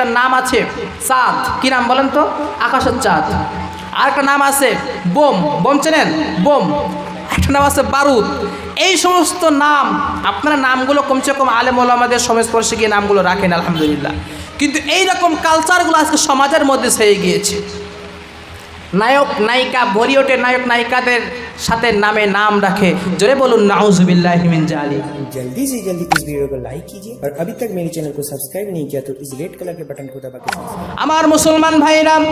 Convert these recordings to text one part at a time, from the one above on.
একটা নাম আছে চাঁদ। কি নাম বলেন তো? আকাশের চাঁদ। আর একটা নাম আছে বোম। বোম চেনেন? বোম। একটা নাম আছে বারুদ। এই সমস্ত নাম, আপনারা নামগুলো কমসে কম আলেম ওলামাদের সংস্পর্শে গিয়ে নামগুলো রাখেন, আলহামদুলিল্লাহ। কিন্তু এইরকম কালচারগুলো আজকে সমাজের মধ্যে ছেয়ে গিয়েছে। নায়ক নায়িকা বলিউডের নায়ক নায়িকাদের সাথে নামে নাম রাখে জোরে বলুন নাউজুবিল্লাহ মিন জালি जल्दी से जल्दी इस वीडियो को लाइक कीजिए और अभी तक मेरे चैनल को सब्सक्राइब नहीं किया तो इस रेड कलर के बटन को दबा के subscribe আমার মুসলমান ভাইরাম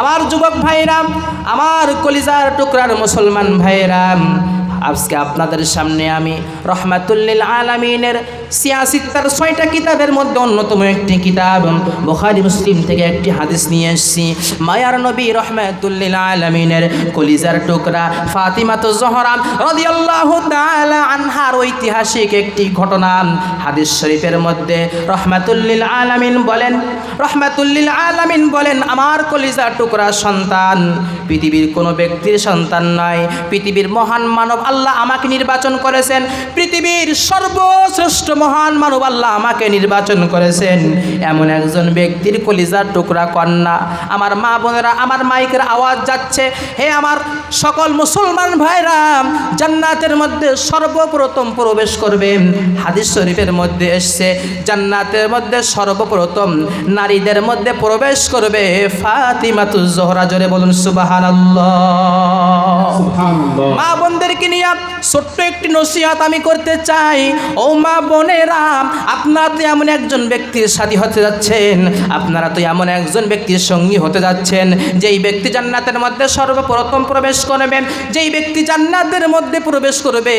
আমার যুবক ভাইরাম আমার কলিজার টুকরার মুসলমান ভাইরাম আজকে আপনাদের সামনে আমি রহমাতুল্লিল আলামিনের সিয়াসিত্তার ছয়টা কিতাবের মধ্যে অন্যতম একটি কিতাব, বোখারি, মুসলিম থেকে একটি হাদিস নিয়ে এসেছি। মায়ার নবী রহমাতুল্লিল আলামিনের কলিজার টুকরা ফাতিমাতু জহরা রাদিয়াল্লাহু আনহার ঐতিহাসিক একটি ঘটনা হাদিস শরীফের মধ্যে রহমাতুল্লিল আলামিন বলেন, রহমাতুল্লিল আলামিন বলেন, আমার কলিজার টুকরা সন্তান পৃথিবীর কোনো ব্যক্তির সন্তান নয় পৃথিবীর মহান মানব আল্লাহ আমাকে নির্বাচন করেছেন। পৃথিবীর সর্বশ্রেষ্ঠ মহান মানব আল্লাহ আমাকে নির্বাচন করেছেন। এমন একজন ব্যক্তির কলিজার টুকরা কন্যা। আমার মা বোনেরা, আমার মাইকের আওয়াজ যাচ্ছে। হে আমার সকল মুসলমান ভাইরা, জান্নাতের মধ্যে সর্বপ্রথম প্রবেশ করবে। হাদিস শরীফের মধ্যে এসছে, জান্নাতের মধ্যে সর্বপ্রথম নারীদের মধ্যে প্রবেশ করবে ফাতিমাতু জোহরা। জোরে বলুন সুবহানাল্লাহ মা বোনদেরকে নিয়ে ছোট্ট একটি নসিহত আমি করতে চাই। ও মা বোনেরা আপনারা তো এমন একজন ব্যক্তির সাথী হতে যাচ্ছেন। আপনারা তো এমন একজন ব্যক্তির সঙ্গী হতে যাচ্ছেন। যেই ব্যক্তি জান্নাতের মধ্যে সর্বপ্রথম প্রবেশ করবেন যেই ব্যক্তি জান্নাতের মধ্যে প্রবেশ করবে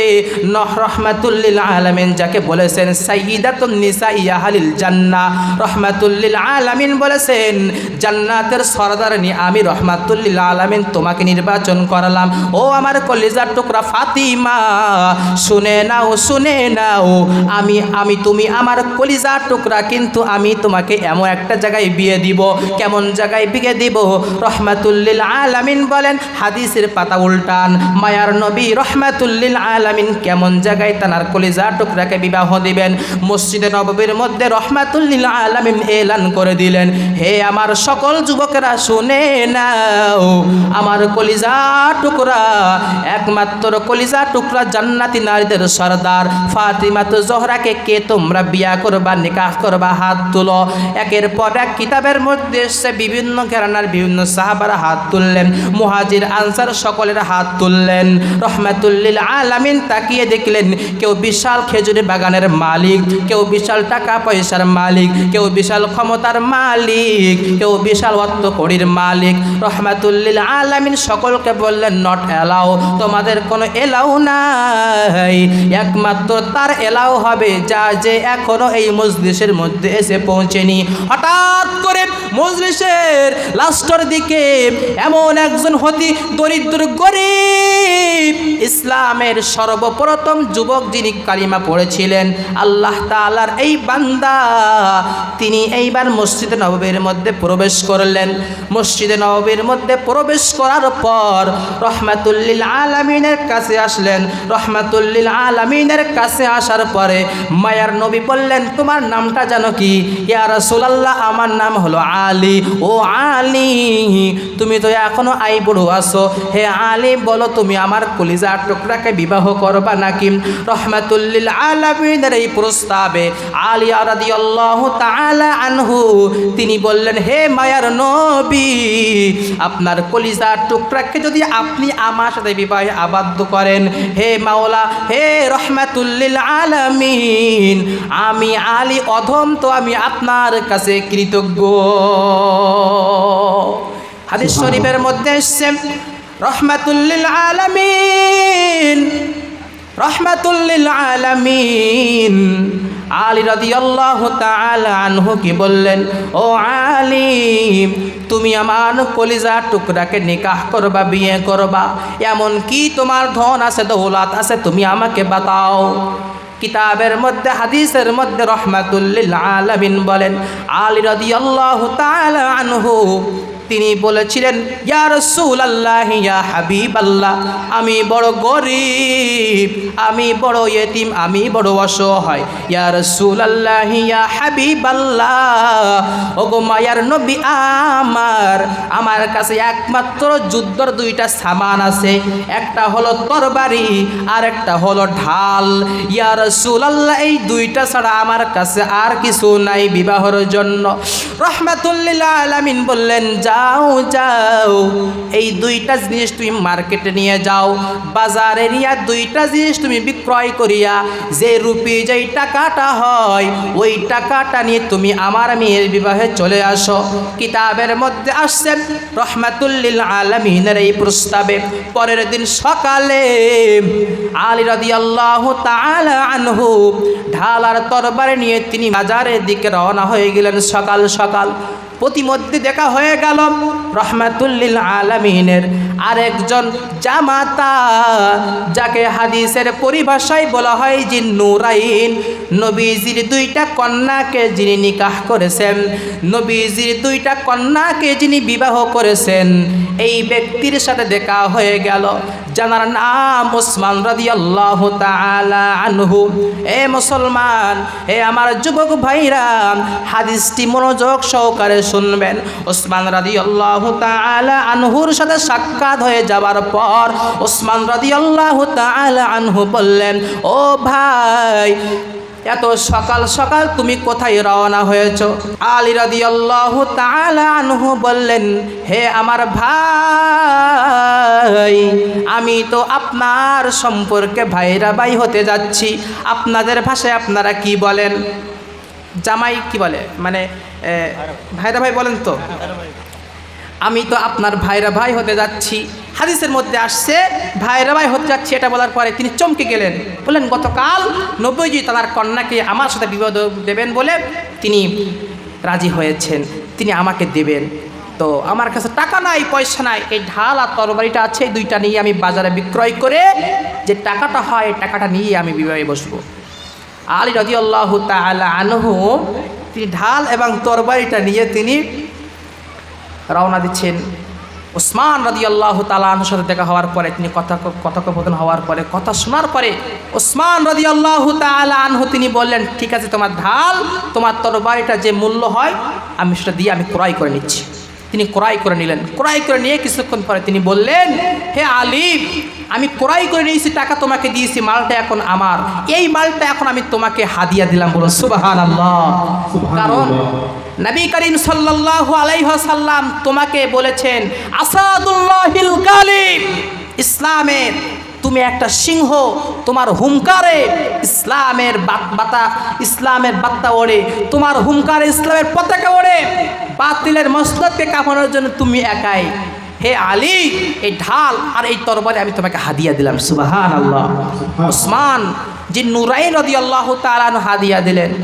নহ রহমাতুল্লিল আলামিন যাকে বলেছেন সাইয়িদাতুন নিসা ইয়াহালিল জান্নাহ। রহমাতুল্লিল আলামিন বলেছেন জান্নাতের সরদারনি আমি রহমাতুল্লিল আলামিন তোমাকে নির্বাচন করালাম। ও আমার কলিজার টুকরা ফাতিমা, শুনে নাও শুনে নাও, আমি আমি, তুমি আমার কলিজার টুকরা, কিন্তু আমি তোমাকে এমন একটা জায়গায় বিয়ে দিব, কেমন জায়গায় বিয়ে দিব? রহমাতুল্লিল আলামিন বলেন, হাদিসের পাতা উল্টান, মায়ার নবী রহমাতুল্লিল আলামিন কেমন জায়গায় তানার কলিজার টুকরাকে বিবাহ দিবেন? মসজিদে নববীর মধ্যে রহমাতুল্লিল আলামিন এলান করে দিলেন। হে আমার সকল যুবকেরা, শুনে নাও আমার কলিজা টুকরা, একমাত্র কলিজা টুকরা জান্নাতি নারীদের সর্দার। ফাতিমাত জহরাকে কে তোমরা বিয়া করবা, নিকাহ করবা, হাত তুলো। একের পর এক কিতাবের মধ্যে এসে বিভিন্ন ঘেরানার বিভিন্ন সাহাবারা হাত তুললেন। মুহাজির আনসার সকলের হাত তুললেন। রহমাতুল্লিল আলামিন তাকিয়ে দেখলেন, কেউ বিশাল খেজুরি বাগানের মালিক, কেউ বিশাল টাকা পয়সার মালিক, কেউ বিশাল ক্ষমতার মালিক, কেউ বিশাল অর্থ কড়ির মালিক। রহমাতুল্লিল আলামিন সকলকে বললেন নট এলাও তোমাদের কোনো এলাও নাই। একমাত্র তার এলাও হবে, যা যে এখনও এই মজলিসের মধ্যে এসে পৌঁছেনি। হঠাৎ করে মজলিসের লাস্টের দিকে এমন একজন হতি দরিদ্র গরিব ইসলামের সর্বপ্রথম যুবক যিনি কালিমা পড়েছিলেন, আল্লাহ তাআলার এই বান্দা, তিনি এইবার মসজিদে নববীর মধ্যে প্রবেশ করলেন। মসজিদে নববীর মধ্যে প্রবেশ করার পর রহমাতুল্লিল আলামিনের কাছে আসলেন। রহমাতুল্লিল আলামিনের কাছে আসার পরে মায়ার নবী বললেন, তোমার নামটা জানো কি? ইয়া রাসূলুল্লাহ, আমার নাম হলো আলী। ও আলী, তুমি তো এখনও আই বুড়ো আছো। হে আলী, বলো তুমি আমার কলিজা টুকরাকে বিবাহ করবা নাকি রহমাতুল্লিল আলামিনের এই প্রস্তাবে আলী রাদিয়াল্লাহু তাআলা আনহু তিনি বললেন হে মায়ার নবী আপনার কলিজা টুকরাকে যদি আপনি আমার সাথে বিবাহে আবদ্ধ করেন হে মাওলা হে রহমাতুল্লিল আলামিন আমি আলী অধম তো আমি আপনার কাছে কৃতজ্ঞ। হাদিস শরীফের মধ্যে এসছে রহমাতুল্লিল আলামিন রহমাতুল্লিল আলামিন আলী রাদিয়াল্লাহু তাআলা আনহু কি বললেন, ও আলী, তুমি আমার কলিজা টুকরাকে নিকাহ করবা, বিয়ে করবা। এমন কি তোমার ধন আছে, দৌলত আছে, তুমি আমাকে বাতাও। কিতাবের মধ্যে, হাদিসের মধ্যে রহমাতুল্লিল আলামিন বলেন, আলী রাদিয়াল্লাহু তাআলা আনহু তিনি বলেছিলেন, ইয়া রসুল আল্লাহ ইয়া হাবিব আল্লাহ আমি বড় গরিব, আমি বড় ইয়েতিম, আমি বড় অসহায়। ইয়া রসুল আল্লাহ ইয়া হাবিব আল্লাহ ওগো মায়ার নবী আমার আমার কাছে একমাত্র যুদ্ধর দুইটা সামান আছে। একটা হলো তরবারি, আর একটা হলো ঢাল। ইয়া রসুল আল্লাহ এই দুইটা ছাড়া আমার কাছে আর কিছু নাই বিবাহর জন্য। রহমাতুল্লিল আলামিন বললেন যাও যাও। এই দুইটা জিনিস তুমি মার্কেটে নিয়ে যাও। বাজারে নিয়ে দুইটা জিনিস তুমি বিক্রয় করিয়া যে রুপি যেই টাকাটা হয়, ওই টাকাটা নিয়ে তুমি আমার মেয়ের বিবাহে চলে আসো। কিতাবের মধ্যে আসছে, রহমাতুল্লিল আলমিনের এই প্রস্তাবে, পরের দিন সকালে আলী রাদি আল্লাহ আনহু ঢাল আর তরবারে নিয়ে তিনি বাজারের দিকে রওনা হয়ে গেলেন সকাল সকাল। প্রতিমধ্যে দেখা হয়ে গেল রহমাতুল্লিল আলমিনের আরেকজন জামাতা, যাকে হাদিসের পরিভাষায় বলা হয় যে নুরাইন। নবীজির দুইটা কন্যাকে যিনি নিকাহ করেছেন, নবীজির দুইটা কন্যাকে যিনি বিবাহ করেছেন, এই ব্যক্তির সাথে দেখা হয়ে গেল। জানার নাম ওসমান রাদিয়াল্লাহু তাআলা আনহু। এ মুসলমান, এ আমার যুবক ভাইরা, হাদিসটি মনোযোগ সহকারে শুনবেন। ওসমান রাদিয়াল্লাহু তাআলা আনহুর সাথে সাক্ষাৎ হয়ে যাওয়ার পর ওসমান রাদিয়াল্লাহু তাআলা আনহু বললেন, ও ভাই, এত সকাল সকাল তুমি কোথায় রওনা হয়েছ? আলী রাদিয়াল্লাহু তাআলা আনহু বললেন, হে আমার ভাই, আমি তো আপনার সম্পর্কে ভাইরা ভাই হতে যাচ্ছি। আপনাদের ভাষায় আপনারা কি বলেন? জামাই কি বলে? মানে ভাইরা ভাই বলেন তো? আমি তো আপনার ভাইরা ভাই হতে যাচ্ছি। হাদিসের মধ্যে আসছে, ভাইরা ভাই হতে যাচ্ছি এটা বলার পরে তিনি চমকে গেলেন। বললেন, গতকাল নব্বইজি তার কন্যাকে আমার সাথে বিবাহ দেবেন বলে তিনি রাজি হয়েছেন। তিনি আমাকে দেবেন। তো আমার কাছে টাকা নাই, পয়সা নাই। এই ঢাল আর তরবারিটা আছে, এই দুইটা নিয়ে আমি বাজারে বিক্রয় করে যে টাকাটা হয় টাকাটা নিয়ে আমি বিবাহে বসবো। আলী রদি আল্লাহ তালা আনহু তিনি ঢাল এবং তরবারিটা নিয়ে তিনি রওনা দিচ্ছেন ওসমান রাজি আল্লাহ তালাহর সাথে দেখা হওয়ার পরে, তিনি কথা কথোপকথন হওয়ার পরে, কথা শোনার পরে ওসমান রাজি আল্লাহ তালা আনহু তিনি বললেন, ঠিক আছে, তোমার ঢাল, তোমার তরবারিটা যে মূল্য হয়, আমি সেটা দিয়ে আমি ক্রয় করে নিচ্ছি। তিনি ক্রয় করে নিলেন। ক্রয় করে নিয়ে কিছুক্ষণ পরে তিনি বললেন হে আলিফ আমি ক্রয় করে নিয়েছি টাকা তোমাকে দিয়েছি মালটা এখন আমার। এই মালটা এখন আমি তোমাকে হাদিয়া দিলাম। বলুন সুবাহান আল্লাহ কারণ নবী করিম সাল্লাল্লাহু আলাইহি সাল্লাম তোমাকে বলেছেন আসাদুল্লাহিল গালিব। ইসলামের তুমি একটা সিংহ তোমার হুঙ্কারে ইসলামের বাত- বাতা ইসলামের বার্তা ওড়ে তোমার হুমকারে ইসলামের পতাকা ওড়ে। বাতিলের মসলতকে কাঁপানোর জন্য তুমি একাই। হে আলী এই ঢাল আর এই তরবারে আমি তোমাকে হাদিয়া দিলাম সুবাহান আল্লাহ ওসমান যে নুরাইন রদি আল্লাহ তালান হাদিয়া দিলেন।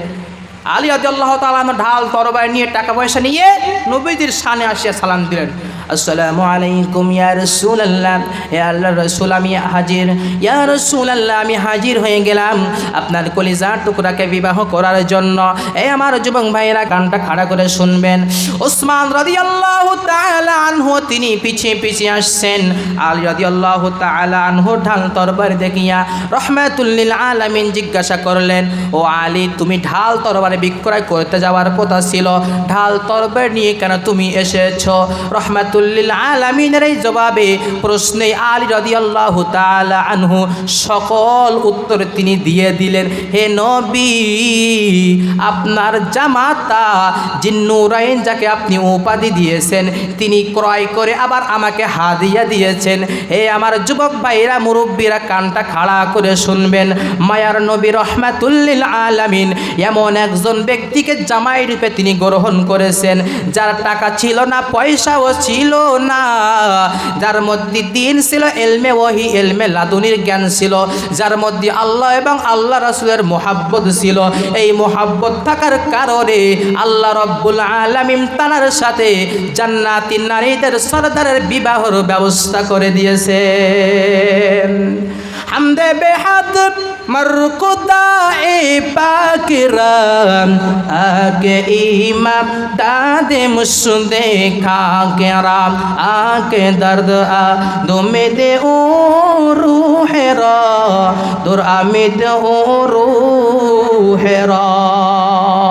আলী রদি আল্লাহ তালান ঢাল তরবারি নিয়ে টাকা পয়সা নিয়ে নবীদের সামনে আসিয়া সালাম দিলেন। আসসালামু আলাইকুম ইয়া রাসূলুল্লাহ ইয়া আল্লাহর রাসূল আমি হাজির। ইয়া রাসূলুল্লাহ, আমি হাজির হয়ে গেলাম। আপনার কলিজার টুকরাকে বিবাহ করার জন্য। এই আমার যুবক ভাইয়েরা গানটা খাড়া করে শুনবেন। ওসমান রাদিয়াল্লাহু তাআলা আনহু, তিনি পিছিয়ে পিছিয়ে আসছেন। আলী রাদিয়াল্লাহু তাআলা আনহু ঢাল তরবারি দেখিয়া রহমাতুল্লিল আলামিন জিজ্ঞাসা করলেন, ও আলী, তুমি ঢাল তরবারি বিক্রয় করতে যাওয়ার কথা ছিল। ঢাল তরবারি নিয়ে কেন তুমি এসেছ? রহমাতুল্লিল আলামিনের এই জবাবে প্রশ্নে আলী রাদিয়াল্লাহু তাআলা আনহু সকল উত্তর তিনি দিয়ে দিলেন, হে নবী, আপনার জামাতা জিন্নুরাইন যাকে আপনি উপাধি দিয়েছেন, তিনি ক্রয় করে আবার আমাকে হাদিয়া দিয়েছেন। হে আমার যুবক ভাইরা মুরব্বীরা, কানটা খাড়া করে শুনবেন। মায়ার নবী রহমাতুল্লিল আলামিন এমন একজন ব্যক্তিকে জামাই রূপে তিনি গ্রহণ করেছেন। যার টাকা ছিল না, পয়সাও ছিল না। যার মধ্যে দিন ছিল, এলমে ওহি এলমে লাদুনির জ্ঞান ছিল। যার মধ্যে আল্লাহ এবং আল্লাহ রসুলের মোহাব্বত ছিল। এই মোহাব্বত থাকার কারণে আল্লাহ রব্বুল আলমিম তানার সাথে জান্নাতি নারীদের সর্দারের বিবাহর ব্যবস্থা করে দিয়েছে হামদে বেহাদ মরকুদা এ کرام آگے ایمام داد مشدے کھا کرام آگے درد آ دومے دے او روح را دور آمد او روح را